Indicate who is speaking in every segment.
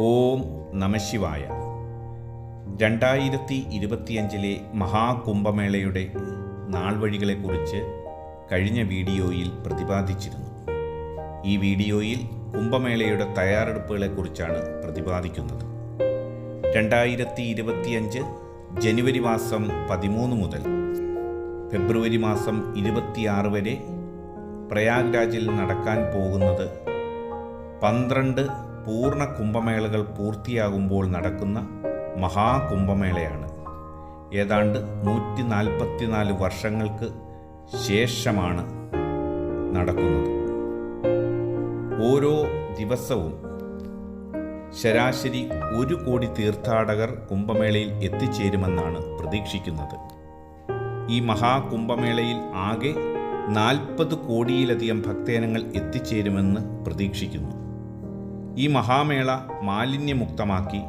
Speaker 1: ഓം നമശിവായ രണ്ടായിരത്തി ഇരുപത്തിയഞ്ചിലെ മഹാകുംഭമേളയുടെ നാൾവഴികളെക്കുറിച്ച് കഴിഞ്ഞ വീഡിയോയിൽ പ്രതിപാദിച്ചിരുന്നു. ഈ വീഡിയോയിൽ കുംഭമേളയുടെ തയ്യാറെടുപ്പുകളെക്കുറിച്ചാണ് പ്രതിപാദിക്കുന്നത്. രണ്ടായിരത്തി ഇരുപത്തിയഞ്ച് ജനുവരി മാസം പതിമൂന്ന് മുതൽ ഫെബ്രുവരി മാസം ഇരുപത്തിയാറ് വരെ പ്രയാഗ്രാജിൽ നടക്കാൻ പോകുന്നത് പന്ത്രണ്ട് പൂർണ കുംഭമേളകൾ പൂർത്തിയാകുമ്പോൾ നടക്കുന്ന മഹാകുംഭമേളയാണ്. ഏതാണ്ട് നൂറ്റി നാൽപ്പത്തിനാല് വർഷങ്ങൾക്ക് ശേഷമാണ് നടക്കുന്നത്. ഓരോ ദിവസവും ശരാശരി ഒരു കോടി തീർത്ഥാടകർ കുംഭമേളയിൽ എത്തിച്ചേരുമെന്നാണ് പ്രതീക്ഷിക്കുന്നത്. ഈ മഹാകുംഭമേളയിൽ ആകെ നാൽപ്പത് കോടിയിലധികം ഭക്തജനങ്ങൾ എത്തിച്ചേരുമെന്ന് പ്രതീക്ഷിക്കുന്നു. ഈ മഹാമേള മാലിന്യമുക്തമാക്കി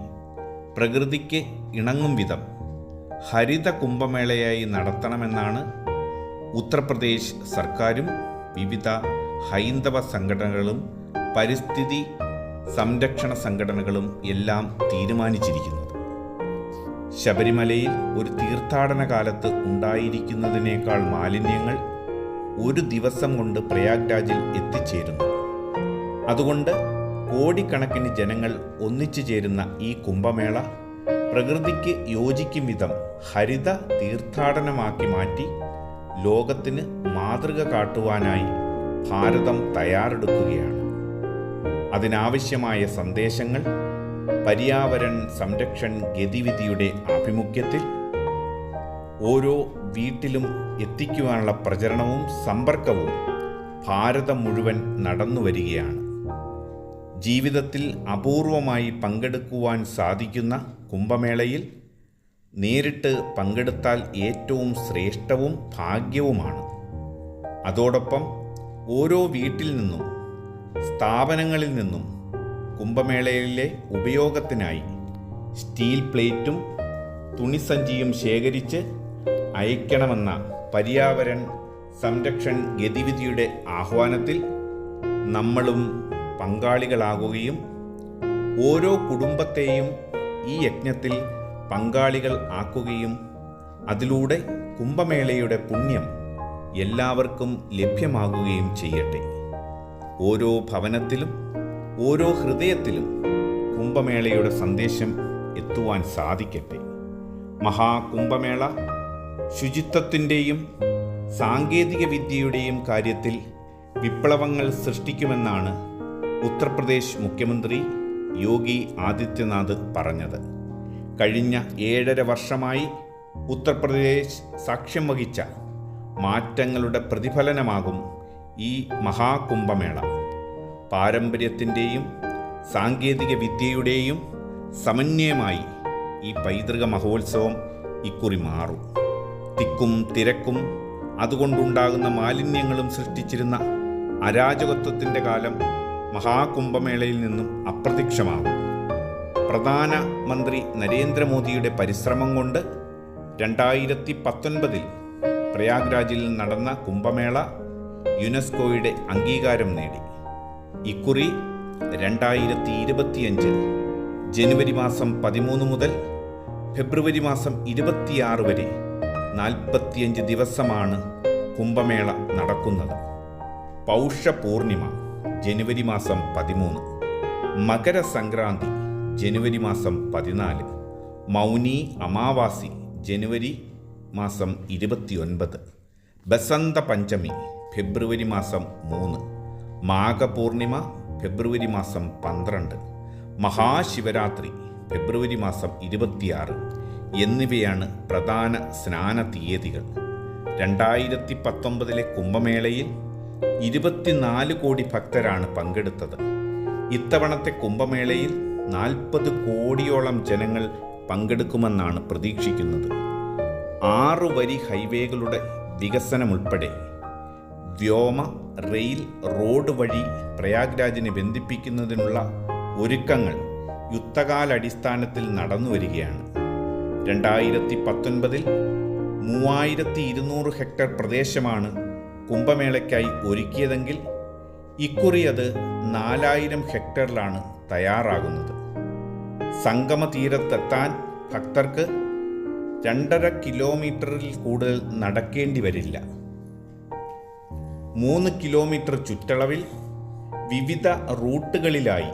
Speaker 1: പ്രകൃതിക്ക് ഇണങ്ങും വിധം ഹരിത കുംഭമേളയായി നടത്തണമെന്നാണ് ഉത്തർപ്രദേശ് സർക്കാരും വിവിധ ഹൈന്ദവ സംഘടനകളും പരിസ്ഥിതി സംരക്ഷണ സംഘടനകളും എല്ലാം തീരുമാനിച്ചിരിക്കുന്നത്. ശബരിമലയിൽ ഒരു തീർത്ഥാടന കാലത്ത് ഉണ്ടായിരിക്കുന്നതിനേക്കാൾ മാലിന്യങ്ങൾ ഒരു ദിവസം കൊണ്ട് പ്രയാഗ്രാജിൽ എത്തിച്ചേരുന്നു. അതുകൊണ്ട് കോടിക്കണക്കിന് ജനങ്ങൾ ഒന്നിച്ചു ചേരുന്ന ഈ കുംഭമേള പ്രകൃതിക്ക് യോജിക്കും വിധം ഹരിത തീർത്ഥാടനമാക്കി മാറ്റി ലോകത്തിന് മാതൃക കാട്ടുവാനായി ഭാരതം തയ്യാറെടുക്കുകയാണ്. അതിനാവശ്യമായ സന്ദേശങ്ങൾ പര്യാവരൺ സംരക്ഷൺ ഗതിവിധിയുടെ ആഭിമുഖ്യത്തിൽ ഓരോ വീട്ടിലും എത്തിക്കുവാനുള്ള പ്രചരണവും സമ്പർക്കവും ഭാരതം മുഴുവൻ നടന്നു വരികയാണ് ജീവിതത്തിൽ അപൂർവമായി പങ്കെടുക്കുവാൻ സാധിക്കുന്ന കുംഭമേളയിൽ നേരിട്ട് പങ്കെടുത്താൽ ഏറ്റവും ശ്രേഷ്ഠവും ഭാഗ്യവുമാണ്. അതോടൊപ്പം ഓരോ വീട്ടിൽ നിന്നും സ്ഥാപനങ്ങളിൽ നിന്നും കുംഭമേളയിലെ ഉപയോഗത്തിനായി സ്റ്റീൽ പ്ലേറ്റും തുണിസഞ്ചിയും ശേഖരിച്ച് അയക്കണമെന്ന പര്യാവരൺ സംരക്ഷൺ ഗതിവിധിയുടെ ആഹ്വാനത്തിൽ നമ്മളും പങ്കാളികളാകുകയും ഓരോ കുടുംബത്തെയും ഈ യജ്ഞത്തിൽ പങ്കാളികൾ ആക്കുകയും അതിലൂടെ കുംഭമേളയുടെ പുണ്യം എല്ലാവർക്കും ലഭ്യമാകുകയും ചെയ്യട്ടെ. ഓരോ ഭവനത്തിലും ഓരോ ഹൃദയത്തിലും കുംഭമേളയുടെ സന്ദേശം എത്തുവാൻ സാധിക്കട്ടെ. മഹാകുംഭമേള ശുചിത്വത്തിന്റെയും സാങ്കേതിക വിദ്യയുടെയും കാര്യത്തിൽ വിപ്ലവങ്ങൾ സൃഷ്ടിക്കുമെന്നാണ് ഉത്തർപ്രദേശ് മുഖ്യമന്ത്രി യോഗി ആദിത്യനാഥ് പറഞ്ഞത്. കഴിഞ്ഞ ഏഴര വർഷമായി ഉത്തർപ്രദേശ് സാക്ഷ്യം വഹിച്ച മാറ്റങ്ങളുടെ പ്രതിഫലനമാകും ഈ മഹാകുംഭമേള. പാരമ്പര്യത്തിന്റെയും സാങ്കേതിക വിദ്യയുടെയും സമന്വയമായി ഈ പൈതൃക മഹോത്സവം ഇക്കുറി മാറും. തിക്കും തിരക്കും അതുകൊണ്ടുണ്ടാകുന്ന മാലിന്യങ്ങളും സൃഷ്ടിച്ചിരുന്ന അരാജകത്വത്തിന്റെ കാലം മഹാകുംഭമേളയിൽ നിന്നും അപ്രത്യക്ഷമാകും. പ്രധാനമന്ത്രി നരേന്ദ്രമോദിയുടെ പരിശ്രമം കൊണ്ട് രണ്ടായിരത്തി പത്തൊൻപതിൽ പ്രയാഗ്രാജിൽ നടന്ന കുംഭമേള യുനെസ്കോയുടെ അംഗീകാരം നേടി. ഇക്കുറി രണ്ടായിരത്തി ഇരുപത്തിയഞ്ച് ജനുവരി മാസം പതിമൂന്ന് മുതൽ ഫെബ്രുവരി മാസം ഇരുപത്തിയാറ് വരെ നാൽപ്പത്തിയഞ്ച് ദിവസമാണ് കുംഭമേള നടക്കുന്നത്. പൗഷപൂർണിമ ജനുവരി മാസം പതിമൂന്ന്. മകരസംക്രാന്തി ജനുവരി മാസം പതിനാല്. മൗനി അമാവാസി ജനുവരി മാസം ഇരുപത്തിയൊൻപത്. ബസന്ത പഞ്ചമി ഫെബ്രുവരി മാസം മൂന്ന്. മാഘപൂർണിമ ഫെബ്രുവരി മാസം പന്ത്രണ്ട്. മഹാശിവരാത്രി ഫെബ്രുവരി മാസം ഇരുപത്തിയാറ്. എന്നിവയാണ് പ്രധാന സ്നാന തീയതികൾ രണ്ടായിരത്തി പത്തൊമ്പതിലെ കുംഭമേളയിൽ ഇരുപത്തിനാല് കോടി ഭക്തരാണ് പങ്കെടുത്തത്. ഇത്തവണത്തെ കുംഭമേളയിൽ നാൽപ്പത് കോടിയോളം ജനങ്ങൾ പങ്കെടുക്കുമെന്നാണ് പ്രതീക്ഷിക്കുന്നത്. ആറു വരി ഹൈവേകളുടെ വികസനമുൾപ്പെടെ വ്യോമ റെയിൽ റോഡ് വഴി പ്രയാഗ്രാജിനെ ബന്ധിപ്പിക്കുന്നതിനുള്ള ഒരുക്കങ്ങൾ യുദ്ധകാലടിസ്ഥാനത്തിൽ നടന്നു വരികയാണ്. രണ്ടായിരത്തി പത്തൊൻപതിൽ മൂവായിരത്തി ഇരുന്നൂറ് ഹെക്ടർ പ്രദേശമാണ് കുംഭമേളയ്ക്കായി ഒരുക്കിയതെങ്കിൽ ഇക്കുറി അത് നാലായിരം ഹെക്ടറിലാണ് തയ്യാറാകുന്നത്. സംഗമ തീരത്തെത്താൻ ഭക്തർക്ക് രണ്ടര കിലോമീറ്ററിൽ കൂടുതൽ നടക്കേണ്ടി വരില്ല. മൂന്ന് കിലോമീറ്റർ ചുറ്റളവിൽ വിവിധ റൂട്ടുകളിലായി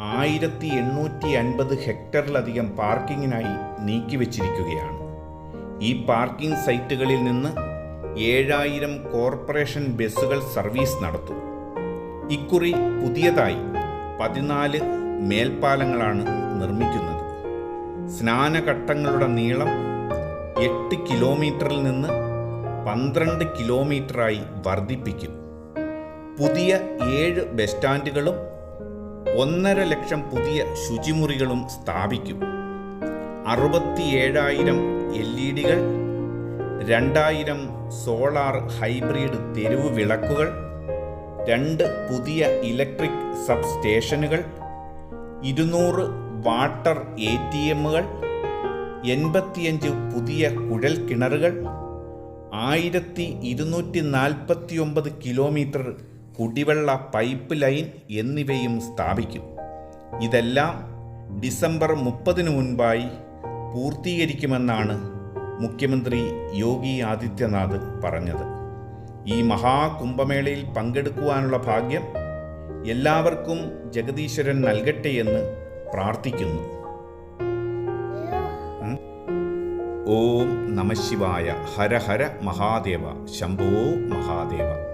Speaker 1: ആയിരത്തി എണ്ണൂറ്റി അൻപത് ഹെക്ടറിലധികം പാർക്കിങ്ങിനായി നീക്കിവച്ചിരിക്കുകയാണ്. ഈ പാർക്കിംഗ് സൈറ്റുകളിൽ നിന്ന് ഏഴായിരം കോർപ്പറേഷൻ ബസ്സുകൾ സർവീസ് നടത്തും. ഇക്കുറി പുതിയതായി പതിനാല് മേൽപ്പാലങ്ങളാണ് നിർമ്മിക്കുന്നത്. സ്നാനഘട്ടങ്ങളുടെ നീളം എട്ട് കിലോമീറ്ററിൽ നിന്ന് പന്ത്രണ്ട് കിലോമീറ്ററായി വർദ്ധിപ്പിക്കും. പുതിയ ഏഴ് ബസ് സ്റ്റാൻഡുകളും ഒന്നര ലക്ഷം പുതിയ ശുചിമുറികളും സ്ഥാപിക്കും. അറുപത്തിയേഴായിരം എൽ ഇ ഡികൾ രണ്ടായിരം സോളാർ ഹൈബ്രിഡ് തെരുവ് വിളക്കുകൾ രണ്ട് പുതിയ ഇലക്ട്രിക് സബ് സ്റ്റേഷനുകൾ ഇരുന്നൂറ് വാട്ടർ എ ടി എമ്മുകൾ എൺപത്തിയഞ്ച് പുതിയ കുഴൽ കിണറുകൾ ആയിരത്തി ഇരുന്നൂറ്റി നാൽപ്പത്തി ഒമ്പത് കിലോമീറ്റർ കുടിവെള്ള പൈപ്പ് ലൈൻ എന്നിവയും സ്ഥാപിക്കും. ഇതെല്ലാം ഡിസംബർ മുപ്പതിനു മുൻപായി പൂർത്തീകരിക്കുമെന്നാണ് മുഖ്യമന്ത്രി യോഗി ആദിത്യനാഥ് പറഞ്ഞത്. ഈ മഹാകുംഭമേളയിൽ പങ്കെടുക്കുവാനുള്ള ഭാഗ്യം എല്ലാവർക്കും ജഗദീശ്വരൻ നൽകട്ടെ എന്ന് പ്രാർത്ഥിക്കുന്നു. ഓം നമശിവായ ഹര ഹര മഹാദേവ. ശംഭോ മഹാദേവ.